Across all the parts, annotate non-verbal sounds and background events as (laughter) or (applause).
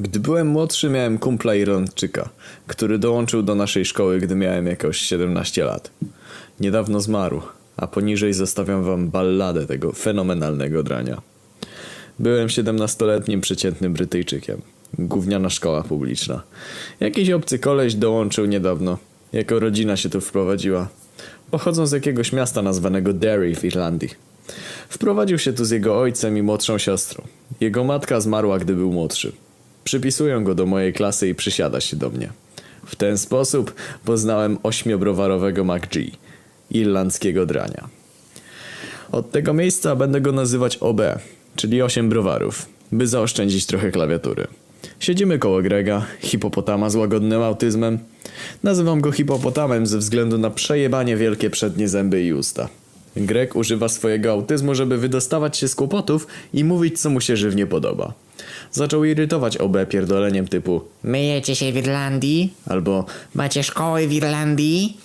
Gdy byłem młodszy, miałem kumpla Irlandczyka, który dołączył do naszej szkoły, gdy miałem jakoś 17 lat. Niedawno zmarł, a poniżej zostawiam wam balladę tego fenomenalnego drania. Byłem 17-letnim przeciętnym Brytyjczykiem. Gówniana szkoła publiczna. Jakiś obcy koleś dołączył niedawno. Jako rodzina się tu wprowadziła. Pochodzą z jakiegoś miasta nazwanego Derry w Irlandii. Wprowadził się tu z jego ojcem i młodszą siostrą. Jego matka zmarła, gdy był młodszy. Przypisują go do mojej klasy i przysiada się do mnie. W ten sposób poznałem ośmiobrowarowego MacG, irlandzkiego drania. Od tego miejsca będę go nazywać OB, czyli 8 browarów, by zaoszczędzić trochę klawiatury. Siedzimy koło Grega, hipopotama z łagodnym autyzmem. Nazywam go hipopotamem ze względu na przejebanie wielkie przednie zęby i usta. Greg używa swojego autyzmu, żeby wydostawać się z kłopotów i mówić, co mu się żywnie podoba. Zaczął irytować OB pierdoleniem typu Myjecie się w Irlandii? albo Macie szkoły w Irlandii?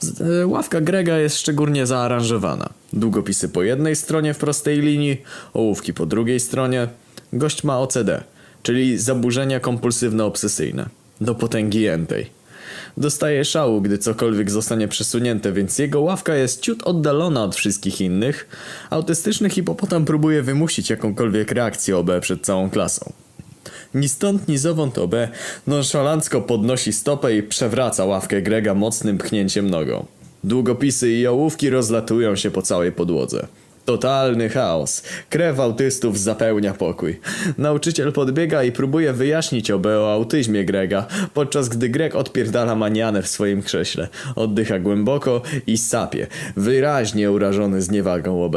Z- e, Ławka Grega jest szczególnie zaaranżowana. Długopisy po jednej stronie w prostej linii, ołówki po drugiej stronie. Gość ma OCD, czyli zaburzenia kompulsywno-obsesyjne. Do potęgi jętej. Dostaje szału, gdy cokolwiek zostanie przesunięte, więc jego ławka jest ciut oddalona od wszystkich innych. Autystyczny hipopotam próbuje wymusić jakąkolwiek reakcję OB przed całą klasą. Ni stąd, ni zowąd OB nonszalancko podnosi stopę i przewraca ławkę Grega mocnym pchnięciem nogą. Długopisy i ołówki rozlatują się po całej podłodze. Totalny chaos. Krew autystów zapełnia pokój. Nauczyciel podbiega i próbuje wyjaśnić OB o autyzmie Grega, podczas gdy Greg odpierdala manianę w swoim krześle. Oddycha głęboko i sapie, wyraźnie urażony zniewagą OB.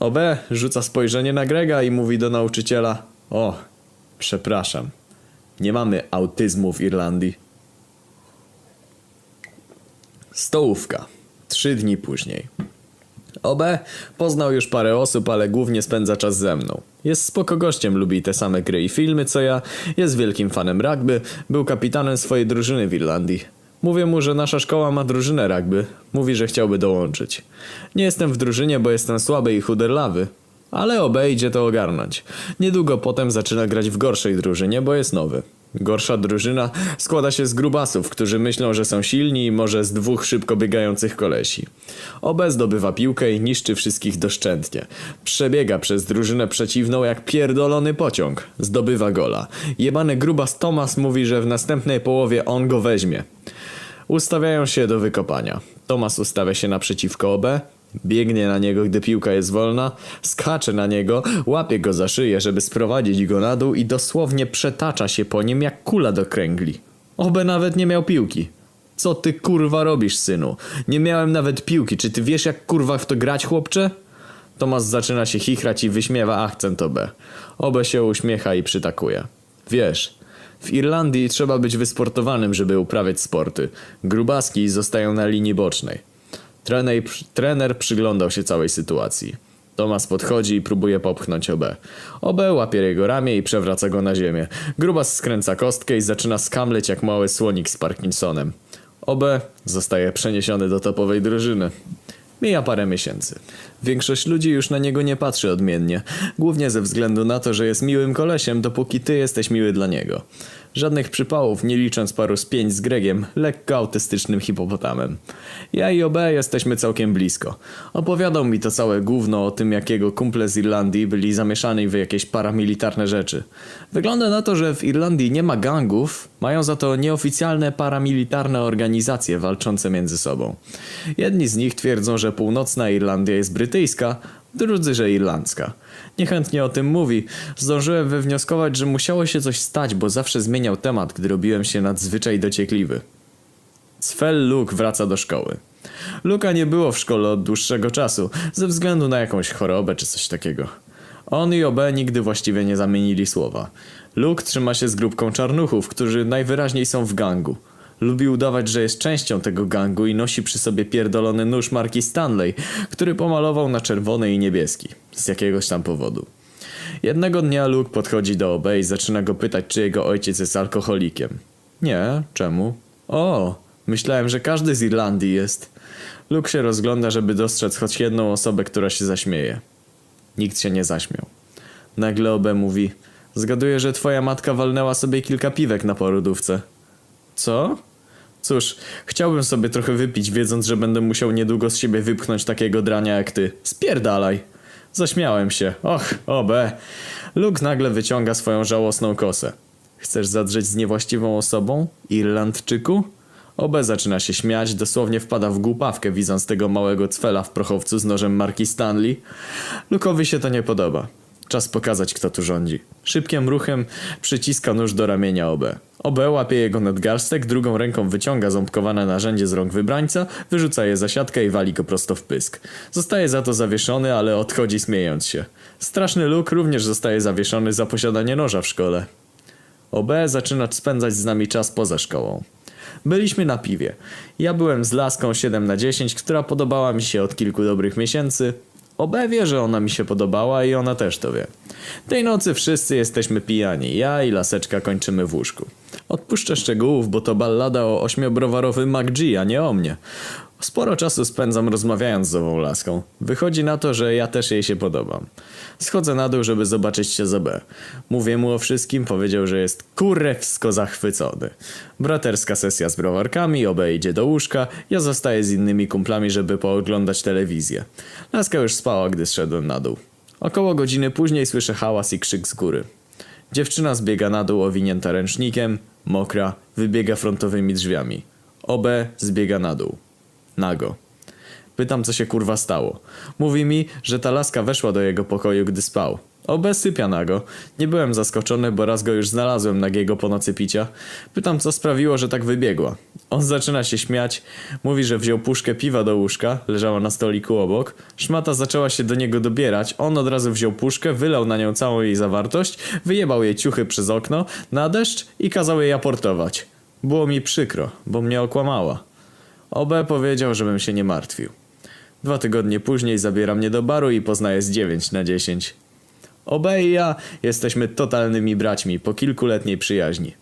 OB rzuca spojrzenie na Grega i mówi do nauczyciela: O, przepraszam, nie mamy autyzmu w Irlandii. Stołówka. Trzy dni później. OB poznał już parę osób, ale głównie spędza czas ze mną. Jest spoko gościem, lubi te same gry i filmy co ja, jest wielkim fanem rugby, był kapitanem swojej drużyny w Irlandii. Mówię mu, że nasza szkoła ma drużynę rugby. Mówi, że chciałby dołączyć. Nie jestem w drużynie, bo jestem słaby i chuderlawy. Ale OB idzie to ogarnąć. Niedługo potem zaczyna grać w gorszej drużynie, bo jest nowy. Gorsza drużyna składa się z grubasów, którzy myślą, że są silni i może z dwóch szybko biegających kolesi. OB zdobywa piłkę i niszczy wszystkich doszczętnie. Przebiega przez drużynę przeciwną jak pierdolony pociąg. Zdobywa gola. Jebany grubas Tomas mówi, że w następnej połowie on go weźmie. Ustawiają się do wykopania. Tomas ustawia się naprzeciwko OB, biegnie na niego, gdy piłka jest wolna, skacze na niego, łapie go za szyję, żeby sprowadzić go na dół i dosłownie przetacza się po nim jak kula do kręgli. OB nawet nie miał piłki. Co ty kurwa robisz, synu? Nie miałem nawet piłki, czy ty wiesz jak kurwa w to grać, chłopcze? Tomas zaczyna się chichrać i wyśmiewa akcent OB. OB się uśmiecha i przytakuje. Wiesz, w Irlandii trzeba być wysportowanym, żeby uprawiać sporty. Grubaski zostają na linii bocznej. Trener, trener przyglądał się całej sytuacji. Tomas podchodzi i próbuje popchnąć OB. OB łapie jego ramię i przewraca go na ziemię. Grubas skręca kostkę i zaczyna skamleć jak mały słonik z Parkinsonem. OB zostaje przeniesiony do topowej drużyny. Mija parę miesięcy. Większość ludzi już na niego nie patrzy odmiennie, głównie ze względu na to, że jest miłym kolesiem, dopóki ty jesteś miły dla niego. Żadnych przypałów, nie licząc paru spięć z Gregiem, lekko autystycznym hipopotamem. Ja i OB jesteśmy całkiem blisko. Opowiadał mi to całe gówno o tym, jak jego kumple z Irlandii byli zamieszani w jakieś paramilitarne rzeczy. Wygląda na to, że w Irlandii nie ma gangów, mają za to nieoficjalne paramilitarne organizacje walczące między sobą. Jedni z nich twierdzą, że północna Irlandia jest brytyjska, drudzy, że irlandzka. Niechętnie o tym mówi. Zdążyłem wywnioskować, że musiało się coś stać, bo zawsze zmieniał temat, gdy robiłem się nadzwyczaj dociekliwy. Svel Luke wraca do szkoły. Luka nie było w szkole od dłuższego czasu, ze względu na jakąś chorobę czy coś takiego. On i OB nigdy właściwie nie zamienili słowa. Luke trzyma się z grupką czarnuchów, którzy najwyraźniej są w gangu. Lubi udawać, że jest częścią tego gangu i nosi przy sobie pierdolony nóż marki Stanley, który pomalował na czerwony i niebieski. Z jakiegoś tam powodu. Jednego dnia Luke podchodzi do OB i zaczyna go pytać, czy jego ojciec jest alkoholikiem. Nie, czemu? O, myślałem, że każdy z Irlandii jest. Luke się rozgląda, żeby dostrzec choć jedną osobę, która się zaśmieje. Nikt się nie zaśmiał. Nagle OB mówi: Zgaduję, że twoja matka walnęła sobie kilka piwek na porodówce. Co? Cóż, chciałbym sobie trochę wypić, wiedząc, że będę musiał niedługo z siebie wypchnąć takiego drania jak ty. Spierdalaj. Zaśmiałem się. Och, obe. Luke nagle wyciąga swoją żałosną kosę. Chcesz zadrzeć z niewłaściwą osobą? Irlandczyku? Obe zaczyna się śmiać, dosłownie wpada w głupawkę, widząc tego małego cwela w prochowcu z nożem marki Stanley. Lukowi się to nie podoba. Czas pokazać, kto tu rządzi. Szybkim ruchem przyciska nóż do ramienia OB. OB łapie jego nadgarstek, drugą ręką wyciąga ząbkowane narzędzie z rąk wybrańca, wyrzuca je za siatkę i wali go prosto w pysk. Zostaje za to zawieszony, ale odchodzi śmiejąc się. Straszny Luke również zostaje zawieszony za posiadanie noża w szkole. OB zaczyna spędzać z nami czas poza szkołą. Byliśmy na piwie. Ja byłem z laską 7 na 10, która podobała mi się od kilku dobrych miesięcy. OB wie, że ona mi się podobała i ona też to wie. Tej nocy wszyscy jesteśmy pijani. Ja i laseczka kończymy w łóżku. Odpuszczę szczegółów, bo to ballada o ośmiobrowarowym MacG, a nie o mnie. Sporo czasu spędzam rozmawiając z ową laską. Wychodzi na to, że ja też jej się podobam. Schodzę na dół, żeby zobaczyć się z OB. Mówię mu o wszystkim, powiedział, że jest kurewsko zachwycony. Braterska sesja z browarkami, OB idzie do łóżka, ja zostaję z innymi kumplami, żeby pooglądać telewizję. Laska już spała, gdy zszedłem na dół. Około godziny później słyszę hałas i krzyk z góry. Dziewczyna zbiega na dół owinięta ręcznikiem, mokra, wybiega frontowymi drzwiami. OB zbiega na dół. Nago. Pytam, co się kurwa stało. Mówi mi, że ta laska weszła do jego pokoju, gdy spał. OB sypia nago. Nie byłem zaskoczony, bo raz go już znalazłem nagiego po nocy picia. Pytam, co sprawiło, że tak wybiegła. On zaczyna się śmiać. Mówi, że wziął puszkę piwa do łóżka, leżała na stoliku obok. Szmata zaczęła się do niego dobierać. On od razu wziął puszkę, wylał na nią całą jej zawartość, wyjebał jej ciuchy przez okno, na deszcz i kazał jej aportować. Było mi przykro, bo mnie okłamała. OB powiedział, żebym się nie martwił. Dwa tygodnie później zabiera mnie do baru i poznaje z 9 na 10. OB i ja jesteśmy totalnymi braćmi po kilkuletniej przyjaźni.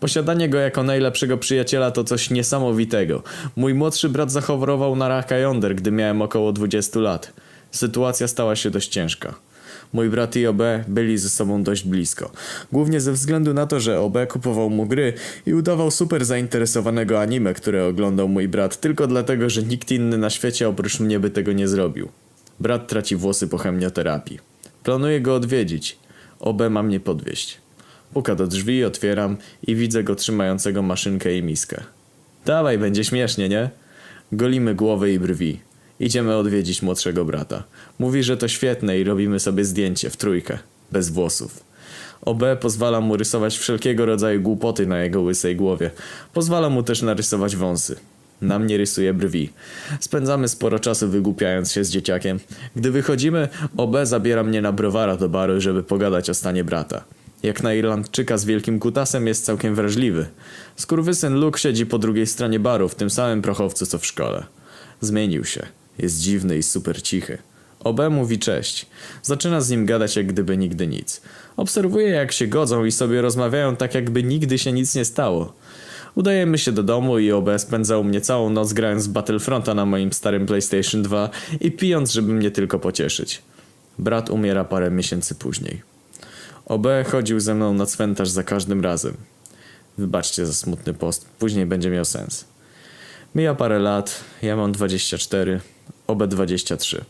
Posiadanie go jako najlepszego przyjaciela to coś niesamowitego. Mój młodszy brat zachorował na raka jąder, gdy miałem około 20 lat. Sytuacja stała się dość ciężka. Mój brat i OB byli ze sobą dość blisko. Głównie ze względu na to, że OB kupował mu gry i udawał super zainteresowanego anime, które oglądał mój brat, tylko dlatego, że nikt inny na świecie oprócz mnie by tego nie zrobił. Brat traci włosy po chemioterapii. Planuję go odwiedzić. OB ma mnie podwieźć. Puka do drzwi, otwieram i widzę go trzymającego maszynkę i miskę. Dawaj, będzie śmiesznie, nie? Golimy głowy i brwi. Idziemy odwiedzić młodszego brata. Mówi, że to świetne i robimy sobie zdjęcie w trójkę, bez włosów. OB pozwala mu rysować wszelkiego rodzaju głupoty na jego łysej głowie. Pozwala mu też narysować wąsy. Na mnie rysuje brwi. Spędzamy sporo czasu wygłupiając się z dzieciakiem. Gdy wychodzimy, OB zabiera mnie na browara do baru, żeby pogadać o stanie brata. Jak na Irlandczyka z wielkim kutasem jest całkiem wrażliwy. Skurwysyn Luke siedzi po drugiej stronie baru, w tym samym prochowcu co w szkole. Zmienił się. Jest dziwny i super cichy. OB mówi cześć. Zaczyna z nim gadać jak gdyby nigdy nic. Obserwuję jak się godzą i sobie rozmawiają tak jakby nigdy się nic nie stało. Udajemy się do domu i OB spędza u mnie całą noc grając w Battlefronta na moim starym PlayStation 2 i pijąc, żeby mnie tylko pocieszyć. Brat umiera parę miesięcy później. OB chodził ze mną na cmentarz za każdym razem. Wybaczcie za smutny post, później będzie miał sens. Mija parę lat, ja mam 24, OB 23.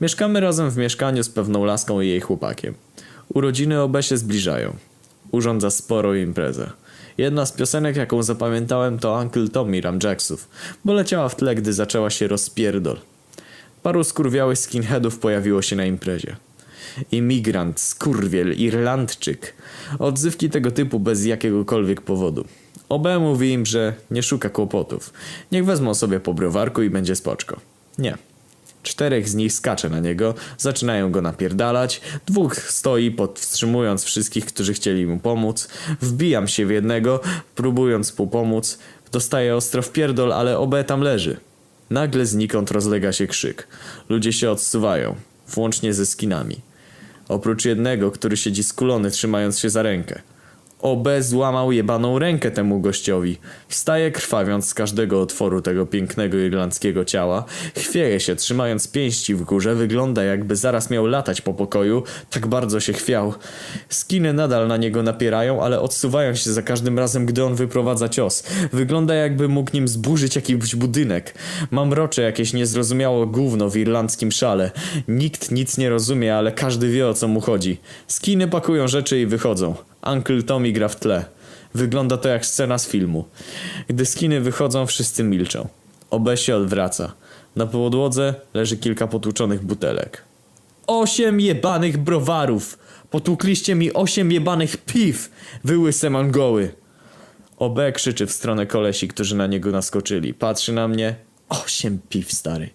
Mieszkamy razem w mieszkaniu z pewną laską i jej chłopakiem. Urodziny OB się zbliżają. Urządza sporą imprezę. Jedna z piosenek, jaką zapamiętałem, to Uncle Tommy Ramjacksów, bo leciała w tle, gdy zaczęła się rozpierdol. Paru skurwiałych skinheadów pojawiło się na imprezie. Imigrant, skurwiel, Irlandczyk. Odzywki tego typu bez jakiegokolwiek powodu. OB mówi im, że nie szuka kłopotów. Niech wezmą sobie po browarku i będzie spoczko. Nie. Czterech z nich skacze na niego, zaczynają go napierdalać, dwóch stoi podwstrzymując wszystkich, którzy chcieli mu pomóc. Wbijam się w jednego, próbując mu pomóc. Dostaję ostro w pierdol, ale OB tam leży. Nagle znikąd rozlega się krzyk. Ludzie się odsuwają, włącznie ze skinami. Oprócz jednego, który siedzi skulony, trzymając się za rękę. OB złamał jebaną rękę temu gościowi. Wstaje krwawiąc z każdego otworu tego pięknego irlandzkiego ciała. Chwieje się, trzymając pięści w górze. Wygląda jakby zaraz miał latać po pokoju. Tak bardzo się chwiał. Skiny nadal na niego napierają, ale odsuwają się za każdym razem, gdy on wyprowadza cios. Wygląda jakby mógł nim zburzyć jakiś budynek. Mam rocze jakieś niezrozumiało gówno w irlandzkim szale. Nikt nic nie rozumie, ale każdy wie o co mu chodzi. Skiny pakują rzeczy i wychodzą. Uncle Tommy gra w tle. Wygląda to jak scena z filmu. Gdy skiny wychodzą, wszyscy milczą. OB się odwraca. Na podłodze leży kilka potłuczonych butelek. Osiem jebanych browarów! Potłukliście mi osiem jebanych piw! Wyłyse mongoły! OB krzyczy w stronę kolesi, którzy na niego naskoczyli. Patrzy na mnie. Osiem piw, stary.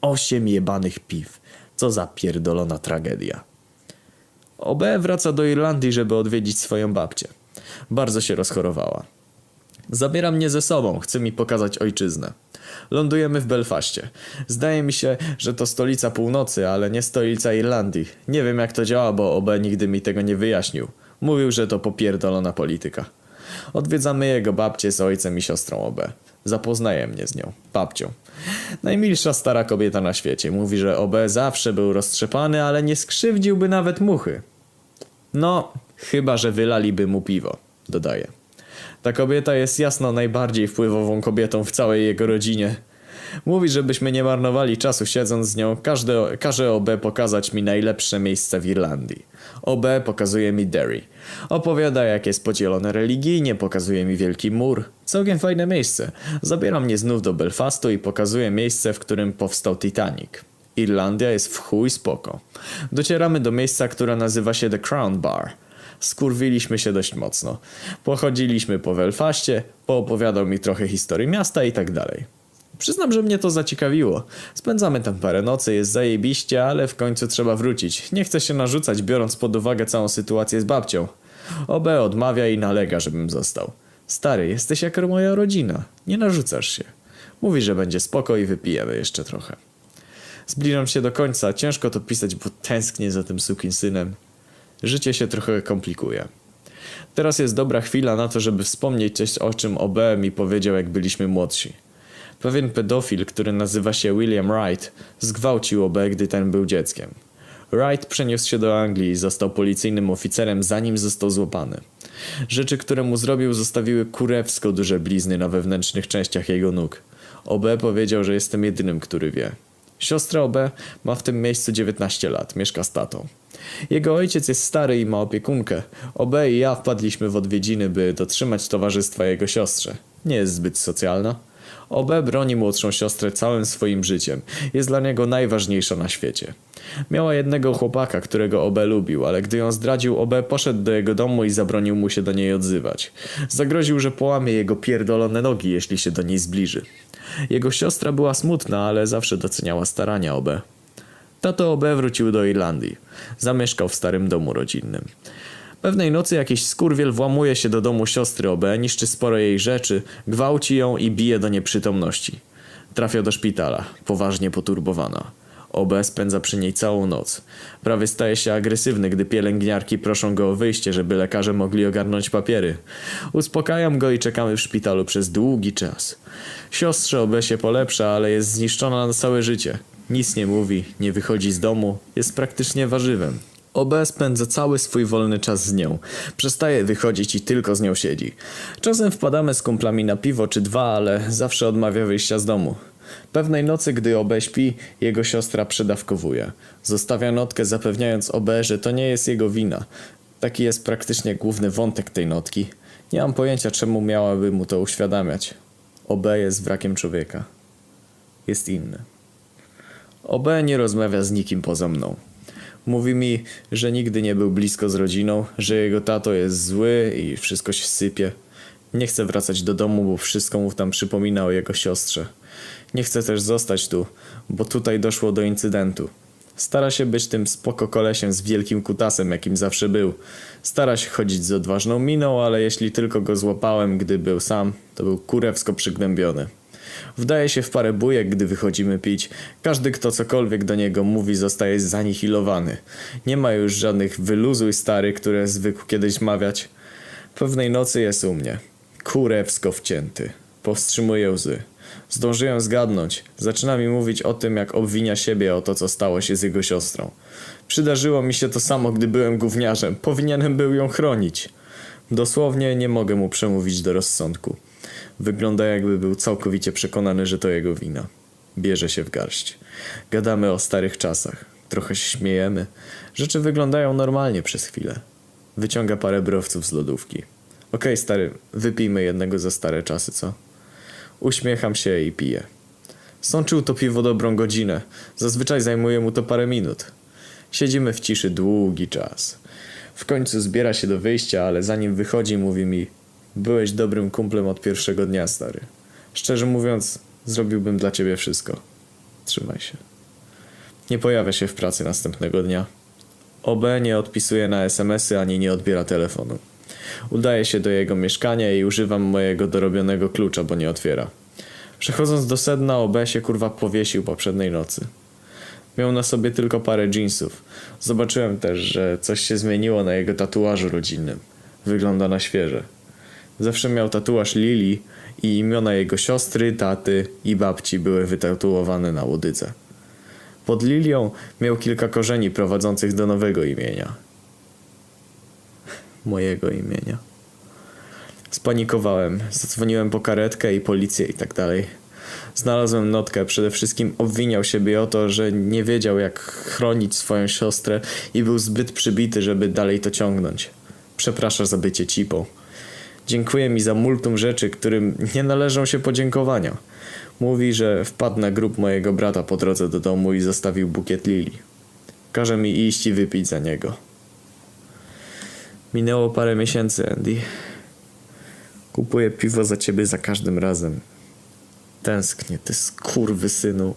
Osiem jebanych piw. Co za pierdolona tragedia. OB wraca do Irlandii, żeby odwiedzić swoją babcię. Bardzo się rozchorowała. Zabiera mnie ze sobą, chce mi pokazać ojczyznę. Lądujemy w Belfaście. Zdaje mi się, że to stolica północy, ale nie stolica Irlandii. Nie wiem jak to działa, bo OB nigdy mi tego nie wyjaśnił. Mówił, że to popierdolona polityka. Odwiedzamy jego babcię z ojcem i siostrą OB. Zapoznaje mnie z nią, babcią. Najmilsza stara kobieta na świecie. Mówi, że OB zawsze był roztrzepany, ale nie skrzywdziłby nawet muchy. No, chyba że wylaliby mu piwo, dodaje. Ta kobieta jest jasno najbardziej wpływową kobietą w całej jego rodzinie. Mówi, żebyśmy nie marnowali czasu siedząc z nią, każde, każe OB pokazać mi najlepsze miejsca w Irlandii. OB pokazuje mi Derry. Opowiada jak jest podzielone religijnie, pokazuje mi Wielki Mur. Całkiem fajne miejsce. Zabiera mnie znów do Belfastu i pokazuje miejsce, w którym powstał Titanic. Irlandia jest w chuj spoko. Docieramy do miejsca, które nazywa się The Crown Bar. Skurwiliśmy się dość mocno. Pochodziliśmy po Belfaście, poopowiadał mi trochę historii miasta i tak dalej. Przyznam, że mnie to zaciekawiło. Spędzamy tam parę nocy, jest zajebiście, ale w końcu trzeba wrócić. Nie chcę się narzucać, biorąc pod uwagę całą sytuację z babcią. OB odmawia i nalega, żebym został. Stary, jesteś jak moja rodzina. Nie narzucasz się. Mówi, że będzie spoko i wypijemy jeszcze trochę. Zbliżam się do końca, ciężko to pisać, bo tęsknię za tym sukinsynem. Życie się trochę komplikuje. Teraz jest dobra chwila na to, żeby wspomnieć coś, o czym OB mi powiedział, jak byliśmy młodsi. Pewien pedofil, który nazywa się William Wright, zgwałcił OB, gdy ten był dzieckiem. Wright przeniósł się do Anglii i został policyjnym oficerem, zanim został złapany. Rzeczy, które mu zrobił, zostawiły kurewsko duże blizny na wewnętrznych częściach jego nóg. OB powiedział, że jestem jedynym, który wie. Siostra OB ma w tym miejscu 19 lat, mieszka z tatą. Jego ojciec jest stary i ma opiekunkę. OB i ja wpadliśmy w odwiedziny, by dotrzymać towarzystwa jego siostrze. Nie jest zbyt socjalna. OB broni młodszą siostrę całym swoim życiem. Jest dla niego najważniejsza na świecie. Miała jednego chłopaka, którego OB lubił, ale gdy ją zdradził, OB poszedł do jego domu i zabronił mu się do niej odzywać. Zagroził, że połamie jego pierdolone nogi, jeśli się do niej zbliży. Jego siostra była smutna, ale zawsze doceniała starania OB. Tato OB wrócił do Irlandii. Zamieszkał w starym domu rodzinnym. Pewnej nocy jakiś skurwiel włamuje się do domu siostry OB, niszczy sporo jej rzeczy, gwałci ją i bije do nieprzytomności. Trafia do szpitala, poważnie poturbowana. OB spędza przy niej całą noc. Prawie staje się agresywny, gdy pielęgniarki proszą go o wyjście, żeby lekarze mogli ogarnąć papiery. Uspokajam go i czekamy w szpitalu przez długi czas. Siostrze OB się polepsza, ale jest zniszczona na całe życie. Nic nie mówi, nie wychodzi z domu, jest praktycznie warzywem. OB spędza cały swój wolny czas z nią. Przestaje wychodzić i tylko z nią siedzi. Czasem wpadamy z kumplami na piwo czy dwa, ale zawsze odmawia wyjścia z domu. Pewnej nocy, gdy OB śpi, jego siostra przedawkowuje. Zostawia notkę zapewniając OB, że to nie jest jego wina. Taki jest praktycznie główny wątek tej notki. Nie mam pojęcia, czemu miałaby mu to uświadamiać. OB jest wrakiem człowieka. Jest inny. OB nie rozmawia z nikim poza mną. Mówi mi, że nigdy nie był blisko z rodziną, że jego tato jest zły i wszystko się sypie. Nie chce wracać do domu, bo wszystko mu tam przypomina o jego siostrze. Nie chce też zostać tu, bo tutaj doszło do incydentu. Stara się być tym spoko kolesiem z wielkim kutasem, jakim zawsze był. Stara się chodzić z odważną miną, ale jeśli tylko go złapałem, gdy był sam, to był kurewsko przygnębiony. Wdaje się w parę bujek, gdy wychodzimy pić. Każdy, kto cokolwiek do niego mówi, zostaje zanihilowany. Nie ma już żadnych wyluzuj stary, które zwykł kiedyś mawiać. Pewnej nocy jest u mnie. Kurewsko wcięty. Powstrzymuje łzy. Zdążyłem zgadnąć. Zaczyna mi mówić o tym, jak obwinia siebie o to, co stało się z jego siostrą. Przydarzyło mi się to samo, gdy byłem gówniarzem. Powinienem był ją chronić. Dosłownie nie mogę mu przemówić do rozsądku. Wygląda jakby był całkowicie przekonany, że to jego wina. Bierze się w garść. Gadamy o starych czasach. Trochę się śmiejemy. Rzeczy wyglądają normalnie przez chwilę. Wyciąga parę browców z lodówki. Okej, stary, wypijmy jednego za stare czasy, co? Uśmiecham się i piję. Sączył to piwo dobrą godzinę. Zazwyczaj zajmuje mu to parę minut. Siedzimy w ciszy długi czas. W końcu zbiera się do wyjścia, ale zanim wychodzi, mówi mi: Byłeś dobrym kumplem od pierwszego dnia, stary. Szczerze mówiąc, zrobiłbym dla ciebie wszystko. Trzymaj się. Nie pojawia się w pracy następnego dnia. OB nie odpisuje na SMS-y ani nie odbiera telefonu. Udaję się do jego mieszkania i używam mojego dorobionego klucza, bo nie otwiera. Przechodząc do sedna, OB się kurwa powiesił poprzedniej nocy. Miał na sobie tylko parę jeansów. Zobaczyłem też, że coś się zmieniło na jego tatuażu rodzinnym. Wygląda na świeże. Zawsze miał tatuaż Lili i imiona jego siostry, taty i babci były wytatuowane na łodydze. Pod Lilią miał kilka korzeni prowadzących do nowego imienia. (laughs) Mojego imienia. Spanikowałem, zadzwoniłem po karetkę i policję i tak dalej. Znalazłem notkę, przede wszystkim obwiniał siebie o to, że nie wiedział jak chronić swoją siostrę i był zbyt przybity, żeby dalej to ciągnąć. Przeprasza za bycie cipą. Dziękuję mi za multum rzeczy, którym nie należą się podziękowania. Mówi, że wpadł na grób mojego brata po drodze do domu i zostawił bukiet lili. Każe mi iść i wypić za niego. Minęło parę miesięcy, Andy. Kupuję piwo za ciebie za każdym razem. Tęsknię, ty skurwy synu.